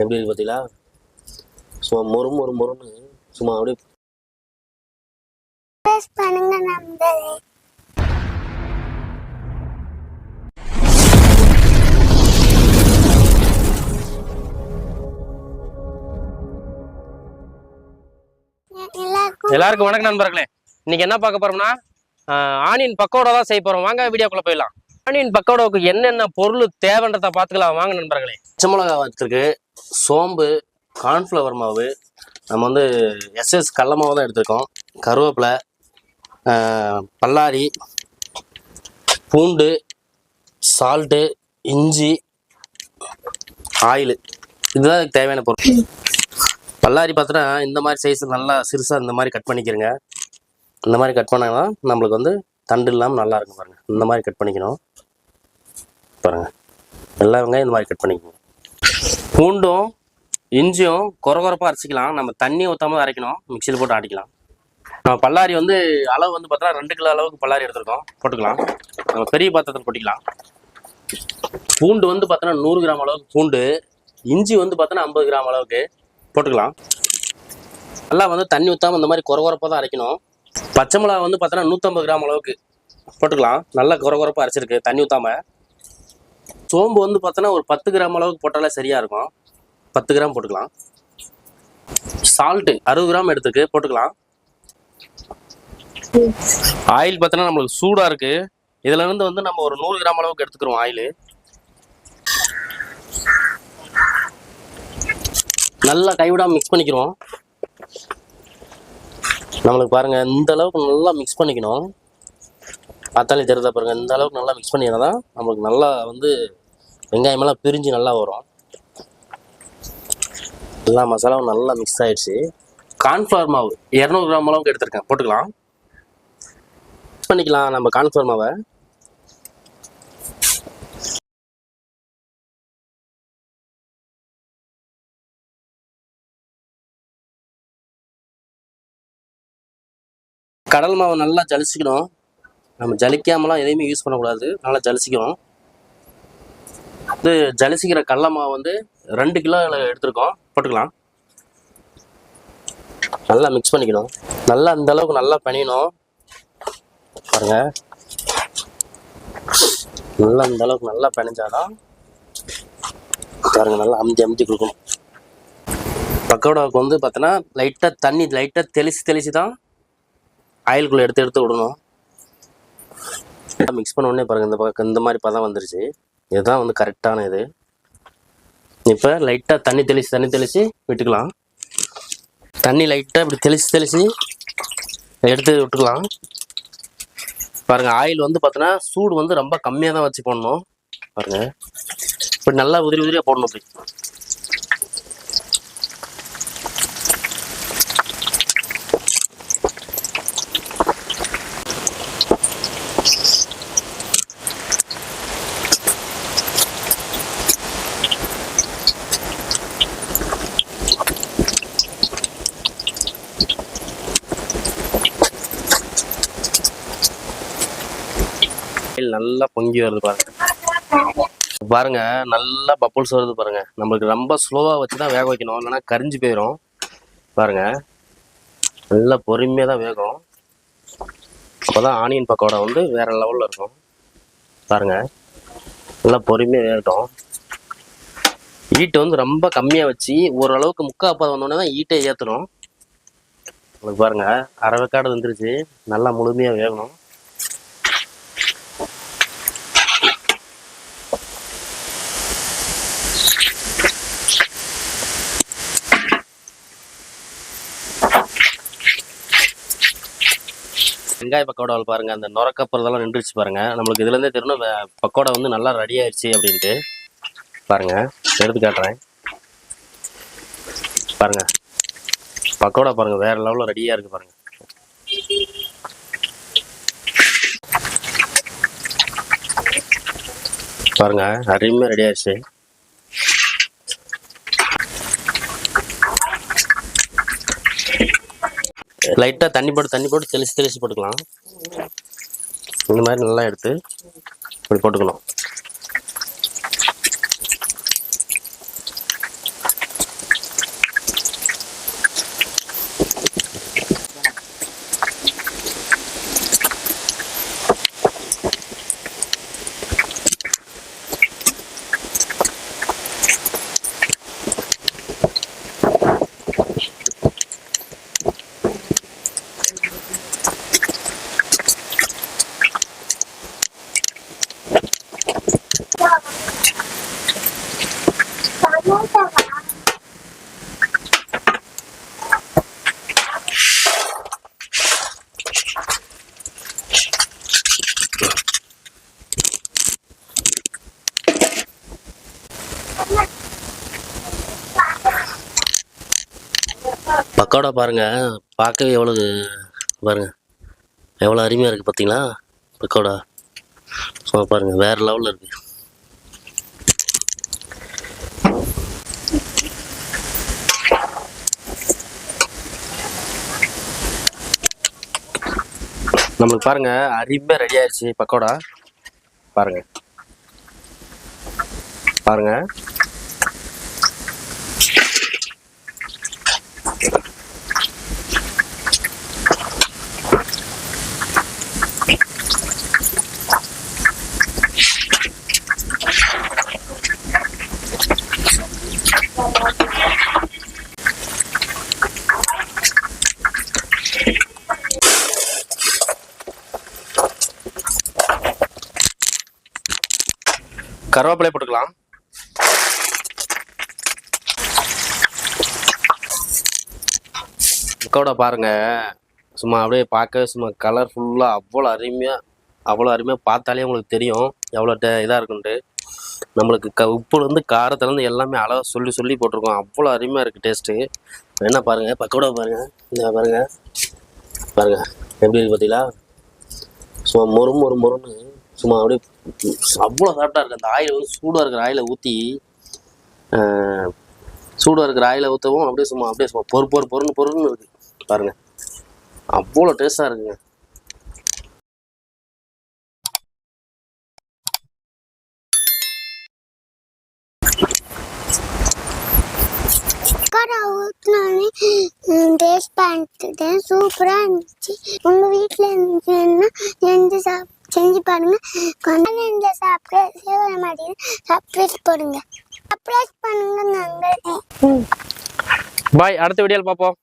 எப்படி இருக்கு பார்த்தீங்களா? சும்மா மொறு மொறு மொறுன்னு சும்மா அப்படியே எல்லாருக்கும் வணக்கம் நண்பர்களே. இன்னைக்கு என்ன பார்க்க போறோம்னா ஆனியன் பக்கோடா தான் செய்ய போறோம். வாங்க வீடியோக்குள்ள போயிடலாம். ஆனியன் பக்கோடாவுக்கு என்னென்ன பொருள் தேவைன்றதை பார்த்துக்கலாம். வாங்க நண்பர்களே. பச்சை மிளகா வச்சிருக்கு சோம்பு கார்ன்ஃப்ளவர் மாவு நம்ம வந்து எஸ்எஸ் கடல மாவு தான் எடுத்திருக்கோம். கருவேப்பிலை பல்லாரி பூண்டு சால்ட்டு இஞ்சி ஆயில் இதுதான் அதுக்கு தேவையான பொருள். பல்லாரி பார்த்தோன்னா இந்த மாதிரி சைஸ் நல்லா சிறுசாக இந்த மாதிரி கட் பண்ணிக்கிறங்க. இந்த மாதிரி கட் பண்ணாங்கன்னா நம்மளுக்கு வந்து தண்டு இல்லாமல் நல்லா இருக்கும் இந்த மாதிரி கட் பண்ணிக்கணும். பாருங்கள் எல்லா வெங்காயம் இந்த மாதிரி கட் பண்ணிக்கணும் பூண்டும் இஞ்சியும் குறகுறப்பாக அரைச்சிக்கலாம். நம்ம தண்ணி ஊற்றாம அரைக்கணும். மிக்சியில் போட்டு அடிக்கலாம். நம்ம பல்லாரி வந்து அளவு வந்து பார்த்தா ரெண்டு கிலோ அளவுக்கு பல்லாரி எடுத்துருக்கோம். போட்டுக்கலாம். நம்ம பெரிய பாத்திரத்தில் போட்டுக்கலாம் பூண்டு வந்து பார்த்தோன்னா நூறு கிராம் அளவுக்கு பூண்டு. இஞ்சி வந்து பார்த்தோன்னா ஐம்பது கிராம் அளவுக்கு போட்டுக்கலாம். நல்லா வந்து தண்ணி ஊற்றாம இந்த மாதிரி குறகுறப்பாக தான் அரைக்கணும். பச்சை மிளகா வந்து பார்த்தோன்னா நூற்றம்பது கிராம் அளவுக்கு போட்டுக்கலாம். நல்லா குறகுறப்பாக அரைச்சிருக்கு தண்ணி ஊற்றாம சோம்பு வந்து பார்த்தோன்னா ஒரு பத்து கிராம் அளவுக்கு போட்டாலே சரியாக இருக்கும். பத்து கிராம் போட்டுக்கலாம். சால்ட்டு அறுபது கிராம் எடுத்துக்கு போட்டுக்கலாம். ஆயில் பார்த்தோன்னா நம்மளுக்கு சூடாக இருக்கு. இதுல இருந்து வந்து நம்ம ஒரு நூறு கிராம் அளவுக்கு எடுத்துக்கிறோம் ஆயில். நல்லா கைவிடாம மிக்ஸ் பண்ணிக்கிறோம். நம்மளுக்கு பாருங்க இந்த அளவுக்கு நல்லா மிக்ஸ் பண்ணிக்கணும். பார்த்தாலே தெரியுதா பாருங்க இந்த அளவுக்கு நல்லா மிக்ஸ் பண்ணினா தான் நம்மளுக்கு நல்லா வந்து வெங்காயமெல்லாம் பிரிஞ்சு நல்லா வரும். எல்லா மசாலாவும் நல்லா மிக்ஸ் ஆயிடுச்சு. கார்ன்ஃப்ளவர் மாவு இரநூறு கிராம் அளவுக்கு எடுத்திருக்கேன். போட்டுக்கலாம். மிக்ஸ் பண்ணிக்கலாம் நம்ம கார்ன்ஃப்ளவர் மாவை. கடல் மாவு நல்லா ஜலிச்சிக்கணும். நம்ம ஜலிக்காமலாம் எதையுமே யூஸ் பண்ணக்கூடாது. நல்லா ஜலிச்சிக்கணும். இது ஜலசிக்கிற கடல வந்து ரெண்டு கிலோ எடுத்திருக்கோம். போட்டுக்கலாம். நல்லா மிக்ஸ் பண்ணிக்கணும். நல்லா அந்த அளவுக்கு நல்லா பனியணும் பாருங்க. நல்லா அந்த அளவுக்கு நல்லா பனிஞ்சாதான் பாருங்க நல்லா அமுத்தி அமுத்தி கொடுக்கணும். பக்கோடாவுக்கு வந்து பார்த்தோன்னா லைட்டாக தண்ணி லைட்டாக தெளிச்சு தெளிச்சு தான் ஆயிலுக்குள்ளே எடுத்து எடுத்து விடணும். மிக்ஸ் பண்ண உடனே பாருங்க இந்த பக்கம் இந்த மாதிரி பதம் வந்துருச்சு. இதுதான் வந்து கரெக்டான இது இப்போ லைட்டாக தண்ணி தெளிச்சு தண்ணி தெளித்து விட்டுக்கலாம். தண்ணி லைட்டாக இப்படி தெளித்து தெளித்து எடுத்து விட்டுக்கலாம். பாருங்கள் ஆயில் வந்து பார்த்தோன்னா சூடு வந்து ரொம்ப கம்மியாக தான் வச்சு போடணும். பாருங்கள் இப்படி நல்லா உதிரி உதிரியாக போடணும் இப்படி. ஆயில் நல்லா பொங்கி வருது பாருங்க. பாருங்க நல்லா பப்புள்ஸ் வருது பாருங்க. நம்மளுக்கு ரொம்ப ஸ்லோவாக வச்சு தான் வேக வைக்கணும். இல்லைன்னா கரிஞ்சு போயிடும் பாருங்க. நல்லா பொறுமையாக தான் வேகும். அப்போதான் ஆனியன் பக்கோடா வந்து வேற லெவலில் இருக்கும். பாருங்க. நல்லா பொறுமையாக வேகட்டும். ஈட்டை வந்து ரொம்ப கம்மியாக வச்சு ஓரளவுக்கு முக்கால் அப்பா வந்தோடனே தான் ஈட்டை ஏற்றணும் உங்களுக்கு பாருங்க. அரவைக்காடு வந்துருச்சு. நல்லா முழுமையாக வேகணும். வெங்காய பக்கோடாவில் பாருங்க அந்த நுரக்கப்புறதெல்லாம் நின்றுச்சு பாருங்க. நம்மளுக்கு இதுல இருந்தே தெரியும் பக்கோடா வந்து நல்லா ரெடி ஆயிடுச்சு அப்படின்ட்டு. பாருங்க எடுத்து காட்டுறேன். பாருங்க பக்கோடா பாருங்க வேற லெவலில் ரெடியா இருக்கு பாருங்க. பாருங்க அருமையாக ரெடி ஆயிடுச்சு லைட்டாக தண்ணி போட்டு தண்ணி போட்டு தெளிச்சு தெளிச்சு போட்டுக்கலாம். இந்த மாதிரி நல்லா எடுத்து இப்படி போட்டுக்கணும். பக்கோடா பாருங்க. பார்க்கவே எவ்வளவு பாருங்க. எவ்வளோ அருமையாக இருக்குது பார்த்தீங்களா பக்கோடா. சும்மா பாருங்க வேற லெவலில் இருக்கு. நம்மளுக்கு பாருங்க அருமையாக ரெடி ஆயிடுச்சு பக்கோடா. பாருங்க. பாருங்க. கருவேப்பிலை போட்டுக்கலாம். பக்கோடா பாருங்க. சும்மா அப்படியே பார்க்கவே சும்மா கலர்ஃபுல்லாக அவ்வளோ அருமையாக அவ்வளோ அருமையாக பார்த்தாலே உங்களுக்கு தெரியும். எவ்வளோ இதாக இருக்குன்ட்டு. நம்மளுக்கு க உப்புலேருந்து காரத்துலேருந்து எல்லாமே அளவு சொல்லி சொல்லி போட்டிருக்கோம். அவ்வளோ அருமையாக இருக்குது டேஸ்ட்டு என்ன பாருங்கள் பக்கோடா பாருங்கள் இந்த பாருங்கள் பாருங்கள் எப்படி இருக்குது பார்த்தீங்களா சும்மா மொறு மொறு மொறுன்னு சும்மா அப்படியே அவ்வளோ சாப்பிட்டா இருக்குது அந்த ஆயில் வந்து சூடாக இருக்கிற ஆயிலை ஊற்றி சூடாக இருக்கிற ஆயிலை ஊற்றவும் அப்படியே சும்மா அப்படியே சும்மா பொறு பொறு பொருன்னு பொருன்னு இருக்குது பாருங்க. அவ்வளோ டேஸ்ட்டாக இருக்குங்க. டேஸ்ட் பண்ணிட்டுட்டேன் சூப்பராக இருந்துச்சு. உங்கள் வீட்டில் இருந்துச்சுன்னா செஞ்சு சாப் செஞ்சு பாருங்க. கொஞ்சம் இந்த சாப்பிட சேவர மாட்டேங்குது சப்ரைஸ் போடுங்க. சப்ரைஸ் பண்ணுங்க நாங்கள். பாய் அடுத்த வீடியோவில் பார்ப்போம்